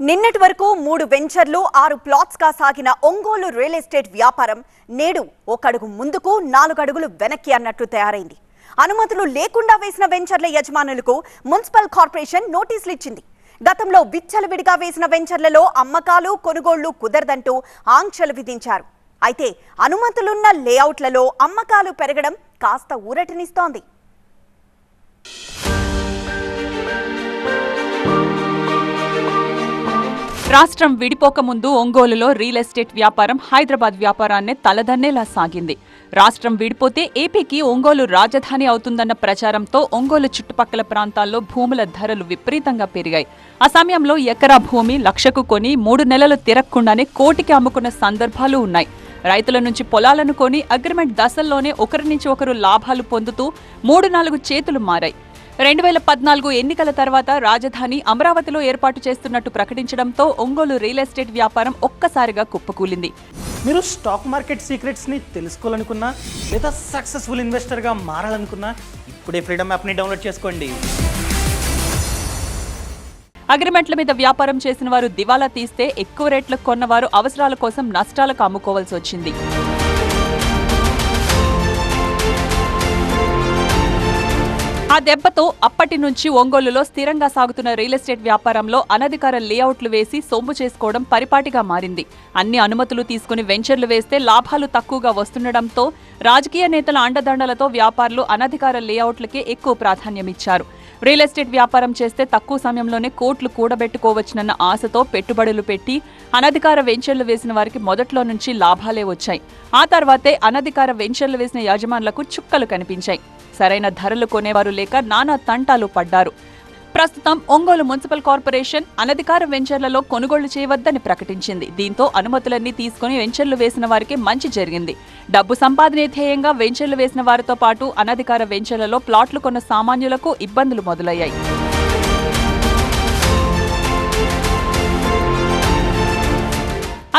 నిన్నటి వరకు మూడు వెంచర్లు ఆరు ప్లాట్స్గా సాగిన ఒంగోలు రియల్ ఎస్టేట్ వ్యాపారం నేడు ఒక అడుగు ముందుకు నాలుగు అడుగులు వెనక్కి అన్నట్లు తయారైంది. అనుమతులు లేకుండా వేసిన వెంచర్ల యజమానులకు మున్సిపల్ కార్పొరేషన్ నోటీసులు ఇచ్చింది. గతంలో విచ్చలవిడిగా వేసిన వెంచర్లలో అమ్మకాలు కొనుగోళ్ళు కుదరదంటూ ఆంక్షలు విధించారు. అయితే అనుమతులున్న లేఅవుట్లలో అమ్మకాలు పెరగడం కాస్త ఊరటనిస్తోంది. రాష్ట్రం విడిపోక ముందు ఒంగోలులో రియల్ ఎస్టేట్ వ్యాపారం హైదరాబాద్ వ్యాపారాన్ని తలదన్నేలా సాగింది. రాష్ట్రం విడిపోతే ఏపీకి ఒంగోలు రాజధాని అవుతుందన్న ప్రచారంతో ఒంగోలు చుట్టుపక్కల ప్రాంతాల్లో భూముల ధరలు విపరీతంగా పెరిగాయి. ఆ సమయంలో ఎకరా భూమి లక్షకు కొని మూడు నెలలు తిరగకుండానే కోటికి అమ్ముకున్న సందర్భాలు ఉన్నాయి. రైతుల నుంచి పొలాలను కొని అగ్రిమెంట్ దశల్లోనే ఒకరి నుంచి ఒకరు లాభాలు పొందుతూ మూడు నాలుగు చేతులు మారాయి. రెండు వేల పద్నాలుగు ఎన్నికల తర్వాత రాజధాని అమరావతిలో ఏర్పాటు చేస్తున్నట్టు ప్రకటించడంతో ఒంగోలు రియల్ ఎస్టేట్ వ్యాపారం ఒక్కసారిగా కుప్పకూలింది. మీరు స్టాక్ మార్కెట్ సీక్రెట్స్ని తెలుసుకోవాలనుకున్నా లేదా సక్సెస్ఫుల్ ఇన్వెస్టర్గా మారాలనుకున్నా ఇప్పుడే ఫ్రీడమ్ యాప్ని డౌన్లోడ్ చేసుకోండి. అగ్రిమెంట్ల మీద వ్యాపారం చేసిన వారు దివాలా తీస్తే ఎక్కువ రేట్లకు కొన్నవారు అవసరాల కోసం నష్టాలకు అమ్ముకోవాల్సి వచ్చింది. ఆ దెబ్బతో అప్పటి నుంచి ఒంగోలులో స్థిరంగా సాగుతున్న రియల్ ఎస్టేట్ వ్యాపారంలో అనధికార లేఅవుట్లు వేసి సొమ్ము చేసుకోవడం పరిపాటిగా మారింది. అన్ని అనుమతులు తీసుకుని వెంచర్లు వేస్తే లాభాలు తక్కువగా వస్తుండటంతో రాజకీయ నేతల అండదండలతో వ్యాపారులు అనధికార లేఅవుట్లకే ఎక్కువ ప్రాధాన్యమిచ్చారు రియల్ ఎస్టేట్ వ్యాపారం చేస్తే తక్కువ సమయంలోనే కోట్లు కూడబెట్టుకోవచ్చునన్న ఆశతో పెట్టుబడులు పెట్టి అనధికార వెంచర్లు వేసిన వారికి మొదట్లో నుంచి లాభాలే వచ్చాయి. ఆ తర్వాతే అనధికార వెంచర్లు వేసిన యజమానులకు చుక్కలు కనిపించాయి. సరైన ధరలు కొనేవారు లేక నానా తంటాలు పడ్డారు. ప్రస్తుతం ఒంగోలు మున్సిపల్ కార్పొరేషన్ అనధికార వెంచర్లలో కొనుగోళ్ళు చేయవద్దని ప్రకటించింది. దీంతో అనుమతులన్నీ తీసుకుని వెంచర్లు వేసిన వారికి మంచి జరిగింది. డబ్బు సంపాదనే ధ్యేయంగా వెంచర్లు వేసిన వారితో పాటు అనధికార వెంచర్లలో ప్లాట్లు కొన్న సామాన్యులకు ఇబ్బందులు మొదలయ్యాయి.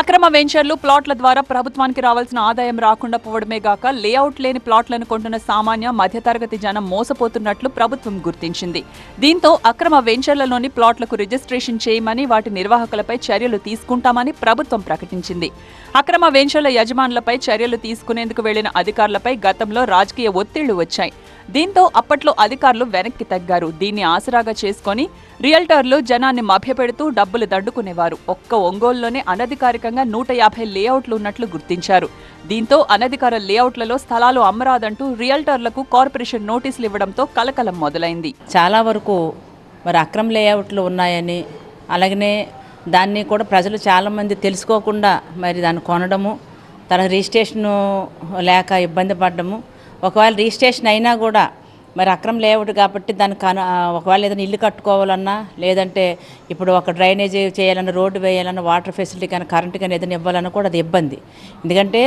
అక్రమ వెంచర్లు ప్లాట్ల ద్వారా ప్రభుత్వానికి రావాల్సిన ఆదాయం రాకుండా పోవడమే గాక లేఅవుట్ లేని ప్లాట్లను కొంటున్న సామాన్య మధ్యతరగతి జనం మోసపోతున్నట్లు ప్రభుత్వం గుర్తించింది. దీంతో అక్రమ వెంచర్లలోని ప్లాట్లకు రిజిస్ట్రేషన్ చేయమని వాటి నిర్వాహకులపై చర్యలు తీసుకుంటామని ప్రభుత్వం ప్రకటించింది. అక్రమ వెంచర్ల యజమానులపై చర్యలు తీసుకునేందుకు వెళ్ళిన అధికారులపై గతంలో రాజకీయ ఒత్తిళ్ళు వచ్చాయి. దీంతో అప్పట్లో అధికారులు వెనక్కి తగ్గారు. దీన్ని ఆసరాగా చేసుకొని రియల్టర్లు జనాన్ని మభ్యపెడుతూ డబ్బులు దండుకునేవారు. ఒక్క ఒంగోలులోనే అనధికారికంగా నూట యాభై లేఅవుట్లు ఉన్నట్లు గుర్తించారు. దీంతో అనధికార లేఅవుట్లలో స్థలాలు అమ్మరాదంటూ రియల్టర్లకు కార్పొరేషన్ నోటీసులు ఇవ్వడంతో కలకలం మొదలైంది. చాలా వరకు మరి అక్రమ లేఅవుట్లు ఉన్నాయని అలాగనే దాన్ని కూడా ప్రజలు చాలామంది తెలుసుకోకుండా మరి దాన్ని కొనడము తన రిజిస్ట్రేషను లేక ఇబ్బంది పడడము ఒకవేళ రిజిస్ట్రేషన్ అయినా కూడా మరి అక్రమ లేఅవుట్ కాబట్టి దాని కను ఒకవేళ ఏదైనా ఇల్లు కట్టుకోవాలన్నా లేదంటే ఇప్పుడు ఒక డ్రైనేజ్ చేయాలన్నా రోడ్డు వేయాలన్నా వాటర్ ఫెసిలిటీ కానీ కరెంట్ కానీ ఏదైనా ఇవ్వాలన్నా కూడా అది ఇబ్బంది. ఎందుకంటే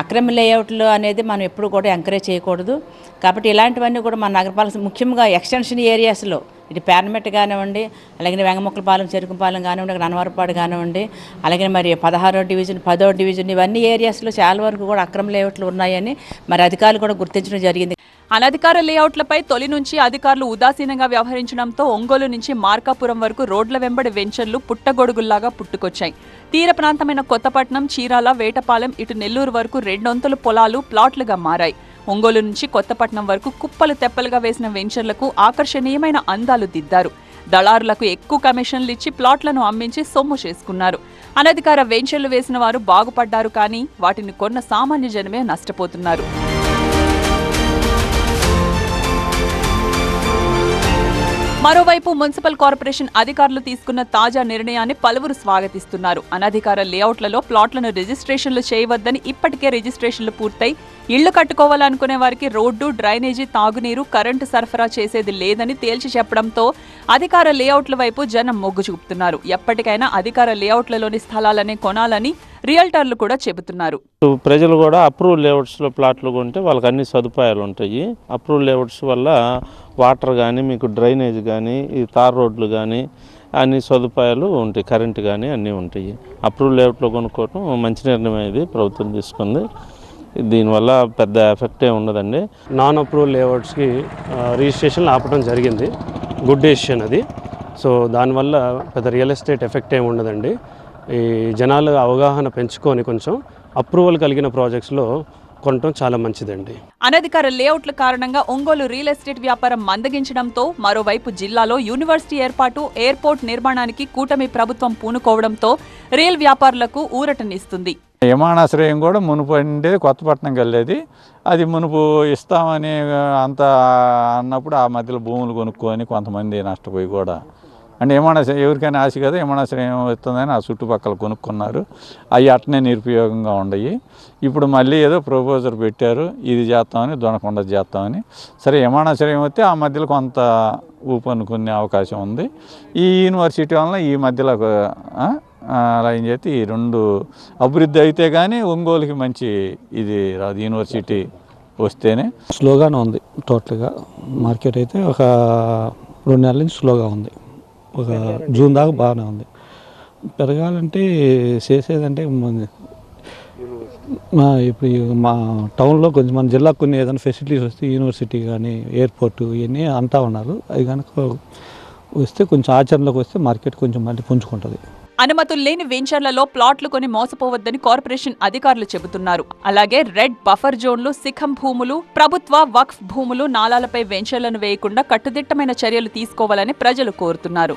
అక్రమ లేఅవుట్లు అనేది మనం ఎప్పుడు కూడా ఎంకరేజ్ చేయకూడదు. కాబట్టి ఇలాంటివన్నీ కూడా మన నగరపాలక ముఖ్యంగా ఎక్స్టెన్షన్ ఏరియాస్లో ఇటు పేర్నమెట్ కానివ్వండి అలాగే వెంగముక్కలపాలెం చెరుకుపాలెం కానివ్వండి ననవరపాడు కానివ్వండి అలాగే మరి పదహారో డివిజన్ పదో డివిజన్ ఇవన్నీ ఏరియాస్లో చాలా వరకు కూడా అక్రమ లేఅవుట్లు ఉన్నాయని మరి అధికారులు కూడా గుర్తించడం జరిగింది. అనధికార లేఅవుట్లపై తొలి నుంచి అధికారులు ఉదాసీనంగా వ్యవహరించడంతో ఒంగోలు నుంచి మార్కాపురం వరకు రోడ్ల వెంబడి వెంచర్లు పుట్టగొడుగుల్లాగా పుట్టుకొచ్చాయి. తీర ప్రాంతమైన కొత్తపట్నం చీరాల వేటపాలెం ఇటు నెల్లూరు వరకు రెండొంతులు పొలాలు ప్లాట్లుగా మారాయి. ఒంగోలు నుంచి కొత్తపట్నం వరకు కుప్పలు తెప్పలుగా వేసిన వెంచర్లకు ఆకర్షణీయమైన అందాలు దిద్దారు. దళారులకు ఎక్కువ కమిషన్లు ఇచ్చి ప్లాట్లను అమ్మించి సొమ్ము చేసుకున్నారు. అనధికార వెంచర్లు వేసిన వారు బాగుపడ్డారు కానీ వాటిని కొన్న సామాన్య జనమే నష్టపోతున్నారు. మరోవైపు మున్సిపల్ కార్పొరేషన్ అధికారులు తీసుకున్న తాజా నిర్ణయాన్ని పలువురు స్వాగతిస్తున్నారు. అనధికార లేఅవుట్లలో ప్లాట్లను రిజిస్ట్రేషన్లు చేయవద్దని ఇప్పటికే రిజిస్ట్రేషన్లు పూర్తయి ఇళ్ళు కట్టుకోవాలనుకునే వారికి రోడ్డు డ్రైనేజీ తాగునీరు కరెంటు సరఫరా చేసేది లేదని తేల్చి చెప్పడంతో అధికార లేఅవుట్ల వైపు జనం మొగ్గు చూపుతున్నారు. ఎప్పటికైనా అధికార లేఅవుట్లలోని స్థలాలనే కొనాలని రియల్టర్లు కూడా చెబుతున్నారు. ప్రజలు కూడా అప్రూవ్ లేఅవుట్స్లో ప్లాట్లు కొంటే వాళ్ళకి అన్ని సదుపాయాలు ఉంటాయి. అప్రూవ్ లేఅవుట్స్ వల్ల వాటర్ కానీ మీకు డ్రైనేజ్ కానీ ఈ తార్ రోడ్లు కానీ అన్ని సదుపాయాలు ఉంటాయి. కరెంట్ కానీ అన్నీ ఉంటాయి. అప్రూవ్ లేఅవుట్లో కొనుక్కోవటం మంచి నిర్ణయం ఇది. ప్రభుత్వం తీసుకుంది. దీనివల్ల పెద్ద ఎఫెక్ట్ ఏమి ఉండదండి. నాన్ అప్రూవల్ లేఅవుట్స్కి రిజిస్ట్రేషన్ ఆపడం జరిగింది. గుడ్ డెసిషన్ అది. సో దానివల్ల పెద్ద రియల్ ఎస్టేట్ ఎఫెక్ట్ ఏమి ఉండదండి. ఈ జనాలు అవగాహన పెంచుకొని కొంచెం అప్రూవల్ కలిగిన ప్రాజెక్ట్స్లో కొనటం చాలా మంచిదండి. అనధికార లేఅవుట్ల కారణంగా ఒంగోలు రియల్ ఎస్టేట్ వ్యాపారం మందగించడంతో మరోవైపు జిల్లాలో యూనివర్సిటీ ఏర్పాటు ఎయిర్పోర్ట్ నిర్మాణానికి కూటమి ప్రభుత్వం పూనుకోవడంతో రియల్ వ్యాపారులకు ఊరటనిస్తుంది. విమానాశ్రయం కూడా మునుపు ఉండేది కొత్తపట్నంకి వెళ్ళేది అది మునుపు ఇస్తామని అంత అన్నప్పుడు ఆ మధ్యలో భూములు కొనుక్కొని కొంతమంది నష్టపోయి కూడా అంటే విమానాశ్రయం ఎవరికైనా ఆశ కదా విమానాశ్రయం వస్తుందని ఆ చుట్టుపక్కల కొనుక్కున్నారు. అవి అట్నే నిరుపయోగంగా ఉండయి. ఇప్పుడు మళ్ళీ ఏదో ప్రపోజర్ పెట్టారు ఇది చేస్తామని దొనకొండ చేస్తామని. సరే విమానాశ్రయం వస్తే ఆ మధ్యలో కొంత ఊపనుకునే అవకాశం ఉంది. ఈ యూనివర్సిటీ వలన ఈ మధ్యలో అలా ఏం చేస్తే ఈ రెండు అభివృద్ధి అయితే కానీ ఒంగోలుకి మంచి ఇది రాదు. యూనివర్సిటీ వస్తేనే స్లోగానే ఉంది టోటల్గా. మార్కెట్ అయితే ఒక రెండు నెలల నుంచి స్లోగా ఉంది. ఒక జూన్ దాకా బాగానే ఉంది. పెరగాలంటే చేసేదంటే ఇప్పుడు మా టౌన్లో కొంచెం మన జిల్లాకు కొన్ని ఏదైనా ఫెసిలిటీస్ వస్తే యూనివర్సిటీ కానీ ఎయిర్పోర్ట్ ఇవన్నీ అంటా ఉన్నారు. అది కనుక వస్తే కొంచెం ఆచరణలోకి వస్తే మార్కెట్ కొంచెం మళ్ళీ పుంజుకుంటుంది. అనుమతులు లేని వెంచర్లలో ప్లాట్లు కొని మోసపోవద్దని కార్పొరేషన్ అధికారులు చెబుతున్నారు. అలాగే రెడ్ బఫర్ జోన్లు సిఖం భూములు ప్రభుత్వ వక్ఫ్ భూములు నాలాలపై వెంచర్లను వేయకుండా కట్టుదిట్టమైన చర్యలు తీసుకోవాలని ప్రజలు కోరుతున్నారు.